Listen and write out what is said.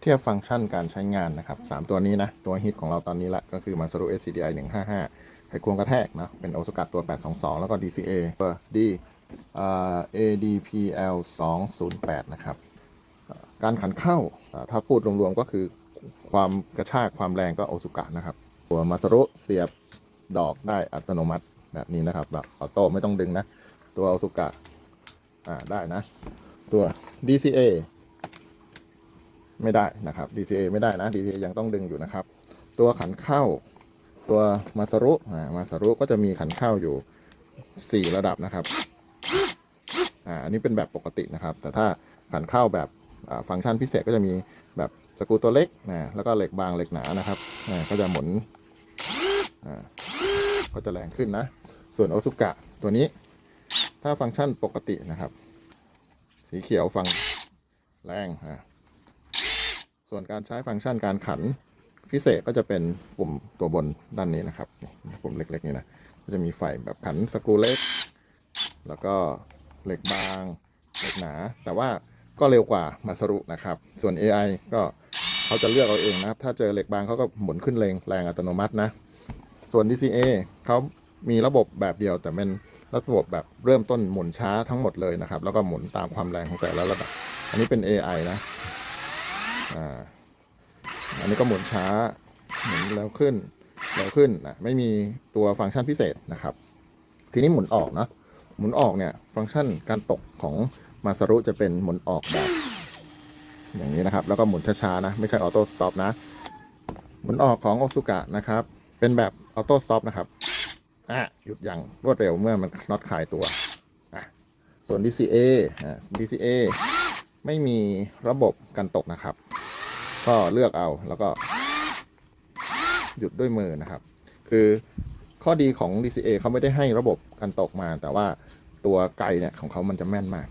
เทียบฟังก์ชันการใช้งานนะครับ 3 ตัวนี้นะ ตัวฮิตของเราตอนนี้ละก็คือ Masaru SCDI 155ไขควงกระแทกนะ เป็นโอ a ก a ตัว 822 แล้วก็ DCA ตัว D อ่า ADPL 208นะครับ การขันเข้าถ้าพูดรวมๆก็คือความกระชากความแรงก็โอซุกะนะครับ ตัวมาสรุเสียบดอกได้อัตโนมัติแบบนี้นะครับแบบออโต้ไม่ต้องดึงนะ ตัวโอซุกะอ่าได้นะ ตัว DCA ไม่ได้นะครับ DCA ไม่ได้นะ DCA ยังต้องดึงอยู่นะครับ ตัวขันเข้าตัวมาสรุอ่ามาสรุก็จะมีขันเข้าอยู่ 4 ระดับนะครับอ่าอันนี้เป็นแบบปกตินะครับ แต่ถ้าขันเข้าแบบฟังก์ชันพิเศษก็จะมีแบบสกูตัวเล็กนะแล้วก็เหล็กบางเหล็กหนานะครับก็จะหมุนอ่าก็จะแรงขึ้นนะ ส่วนโอซุกะตัวนี้ ถ้าฟังก์ชันปกตินะครับ สีเขียวฟังแรงอ่า ส่วนการใช้ฟังก์ชันการขันพิเศษก็จะเป็นปุ่มตัวบนด้านนี้นะครับนี่ปุ่มเล็กๆนี่นะก็จะมีไฟแบบขันสกรูเล็ก แล้วก็เหล็กบางเหล็กหนา แต่ว่าก็เร็วกว่ามาสรุนะครับ ส่วน AI ก็เขาจะเลือกเอาเองนะครับ ถ้าเจอเหล็กบางเขาก็หมุนขึ้นแรงแรงอัตโนมัตินะ ส่วน DCA เขามีระบบแบบเดียวแต่เป็นระบบแบบเริ่มต้นหมุนช้าทั้งหมดเลยนะครับ แล้วก็หมุนตามความแรงของแต่ละระดับ อันนี้เป็น AI นะ อ่าอันนี้ก็หมุนช้าหมุนเร็วขึ้นเร็วขึ้นนะไม่มีตัวฟังก์ชันพิเศษนะครับ ทีนี้หมุนออกเนาะหมุนออกเนี่ยฟังก์ชันการตกของมาสรุจะเป็นหมุนออกแบบอย่างนี้นะครับ แล้วก็หมุนช้าๆนะ ไม่ใช่ออโต้สต็อปนะ หมุนออกของโอซุกะนะครับ เป็นแบบออโต้สต็อปนะครับอะหยุดอย่างรวดเร็วเมื่อมันน็อตคลายตัวอะส่วน DCA อ่า DCA ไม่มีระบบกันตกนะครับ ก็เลือกเอาแล้วก็ หยุดด้วยมือนะครับ คือข้อดีของ DCA เขาไม่ได้ให้ระบบกันตกมา แต่ว่าตัวไกเนี่ยของเขามันจะแม่นมาก